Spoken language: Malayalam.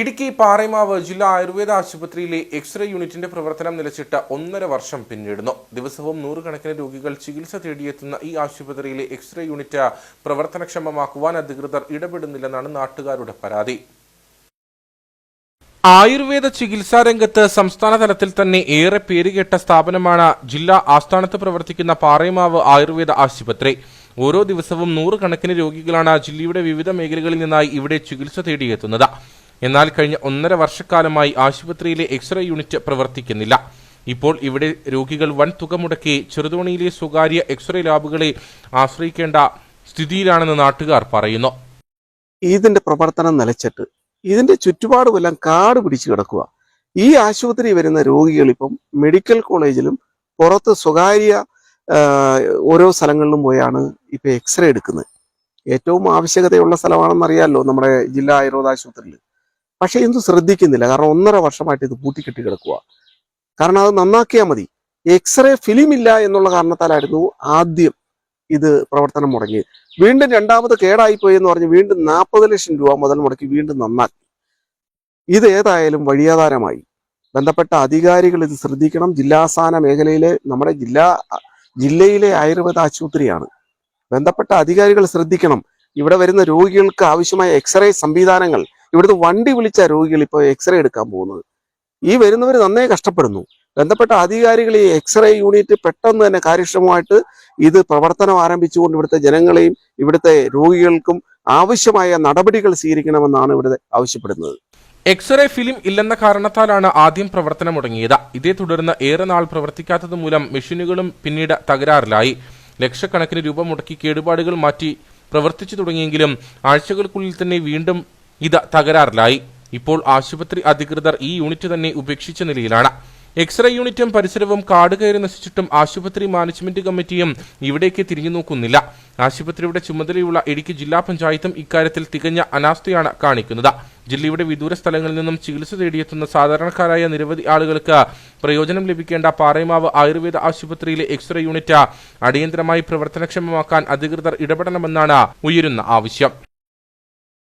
ഇടുക്കി പാറേമാവ് ജില്ലാ ആയുർവേദ ആശുപത്രിയിലെ എക്സ്റേ യൂണിറ്റിന്റെ പ്രവർത്തനം നിലച്ചിട്ട് ഒന്നര വർഷം പിന്നിടുന്നു. ദിവസവും നൂറുകണക്കിന് രോഗികൾ ചികിത്സ തേടിയെത്തുന്ന ഈ ആശുപത്രിയിലെ എക്സ്റേ യൂണിറ്റ് പ്രവർത്തനക്ഷമമാക്കുവാൻ അധികൃതർ ഇടപെടുന്നില്ലെന്നാണ് നാട്ടുകാരുടെ പരാതി. ആയുർവേദ ചികിത്സാ രംഗത്ത് സംസ്ഥാന തലത്തിൽ തന്നെ ഏറെ പേരുകേട്ട സ്ഥാപനമാണ് ജില്ലാ ആസ്ഥാനത്ത് പ്രവർത്തിക്കുന്ന പാറേമാവ് ആയുർവേദ ആശുപത്രി. ഓരോ ദിവസവും നൂറുകണക്കിന് രോഗികളാണ് ജില്ലയുടെ വിവിധ മേഖലകളിൽ നിന്നായി ഇവിടെ ചികിത്സ തേടിയെത്തുന്നത്. എന്നാൽ കഴിഞ്ഞ ഒന്നര വർഷക്കാലമായി ആശുപത്രിയിലെ എക്സ്റേ യൂണിറ്റ് പ്രവർത്തിക്കുന്നില്ല. ഇപ്പോൾ ഇവിടെ രോഗികൾ വൻ തുക മുടക്കി ചെറുതോണിയിലെ സ്വകാര്യ എക്സ്റേ ലാബുകളെ ആശ്രയിക്കേണ്ട സ്ഥിതിയിലാണെന്ന് നാട്ടുകാർ പറയുന്നു. ഇതിന്റെ പ്രവർത്തനം നിലച്ചിട്ട് ഇതിന്റെ ചുറ്റുപാടുമെല്ലാം കാട് പിടിച്ചു കിടക്കുക. ഈ ആശുപത്രി വരുന്ന രോഗികൾ ഇപ്പം മെഡിക്കൽ കോളേജിലും പുറത്ത് സ്വകാര്യ ഓരോ സ്ഥലങ്ങളിലും പോയാണ് ഇപ്പൊ എക്സ്റേ എടുക്കുന്നത്. ഏറ്റവും ആവശ്യകതയുള്ള സ്ഥലമാണെന്ന് അറിയാമല്ലോ നമ്മുടെ ജില്ലാ ആയുർവേദ ആശുപത്രിയിൽ. പക്ഷെ ഇതൊന്നും ശ്രദ്ധിക്കുന്നില്ല. കാരണം ഒന്നര വർഷമായിട്ട് ഇത് പൂട്ടിക്കെട്ടി കിടക്കുക കാരണം അത് നന്നാക്കിയാൽ മതി. എക്സ്റേ ഫിലിം ഇല്ല എന്നുള്ള കാരണത്താലായിരുന്നു ആദ്യം ഇത് പ്രവർത്തനം മുടങ്ങി വീണ്ടും രണ്ടാമത് കേടായിപ്പോയി എന്ന് പറഞ്ഞ് വീണ്ടും നാൽപ്പത് ലക്ഷം രൂപ മുതൽ മുടക്കി വീണ്ടും നന്നാക്കി. ഇത് ഏതായാലും വഴിയാധാരമായി. ബന്ധപ്പെട്ട അധികാരികൾ ഇത് ശ്രദ്ധിക്കണം. ജില്ലാസ്ഥാന മേഖലയിലെ നമ്മുടെ ജില്ലാ ജില്ലയിലെ ആയുർവേദ ആശുപത്രിയാണ്. ബന്ധപ്പെട്ട അധികാരികൾ ശ്രദ്ധിക്കണം. ഇവിടെ വരുന്ന രോഗികൾക്ക് ആവശ്യമായ എക്സ്റേ സംവിധാനങ്ങൾ ഇവിടുത്തെ വണ്ടി വിളിച്ച രോഗികൾ ഇപ്പോൾ എക്സ്റേ എടുക്കാൻ പോകുന്നത്. ഈ വരുന്നവർ നന്നേ കഷ്ടപ്പെടുന്നു. ബന്ധപ്പെട്ട അധികാരികൾ ഈ എക്സ്റേ യൂണിറ്റ് പെട്ടെന്ന് തന്നെ കാര്യക്ഷമമായിട്ട് ഇത് പ്രവർത്തനം ആരംഭിച്ചുകൊണ്ട് ഇവിടുത്തെ ജനങ്ങളെയും ഇവിടുത്തെ രോഗികൾക്കും ആവശ്യമായ നടപടികൾ സ്വീകരിക്കണമെന്നാണ് ഇവിടെ ആവശ്യപ്പെടുന്നത്. എക്സ്റേ ഫിലിം ഇല്ലെന്ന കാരണത്താലാണ് ആദ്യം പ്രവർത്തനം മുടങ്ങിയത്. ഇതേ തുടർന്ന് ഏറെ നാൾ പ്രവർത്തിക്കാത്തത് മൂലം മെഷീനുകളും പിന്നീട് തകരാറിലായി. ലക്ഷക്കണക്കിന് രൂപ മുടക്കി കേടുപാടുകൾ മാറ്റി പ്രവർത്തിച്ചു തുടങ്ങിയെങ്കിലും ആഴ്ചകൾക്കുള്ളിൽ തന്നെ വീണ്ടും ഇത് തകരാറിലായി. ഇപ്പോൾ ആശുപത്രി അധികൃതർ ഈ യൂണിറ്റ് തന്നെ ഉപേക്ഷിച്ച നിലയിലാണ്. എക്സ്റേ യൂണിറ്റും പരിസരവും കാട് കയറി നശിച്ചിട്ടും ആശുപത്രി മാനേജ്മെന്റ് കമ്മിറ്റിയും ഇവിടേക്ക് തിരിഞ്ഞു നോക്കുന്നില്ല ആശുപത്രിയുടെ ചുമതലയുള്ള ഇടുക്കി ജില്ലാ പഞ്ചായത്തും ഇക്കാര്യത്തിൽ തികഞ്ഞ അനാസ്ഥയാണ് കാണിക്കുന്നത്. ജില്ലയുടെ വിദൂര സ്ഥലങ്ങളിൽ നിന്നും ചികിത്സ തേടിയെത്തുന്ന സാധാരണക്കാരായ നിരവധി ആളുകൾക്ക് പ്രയോജനം ലഭിക്കേണ്ട പാറയമാവ് ആയുർവേദ ആശുപത്രിയിലെ എക്സ്റേ യൂണിറ്റ് അടിയന്തരമായി പ്രവർത്തനക്ഷമമാക്കാൻ അധികൃതർ ഇടപെടണമെന്നാണ് ഉയരുന്ന ആവശ്യം.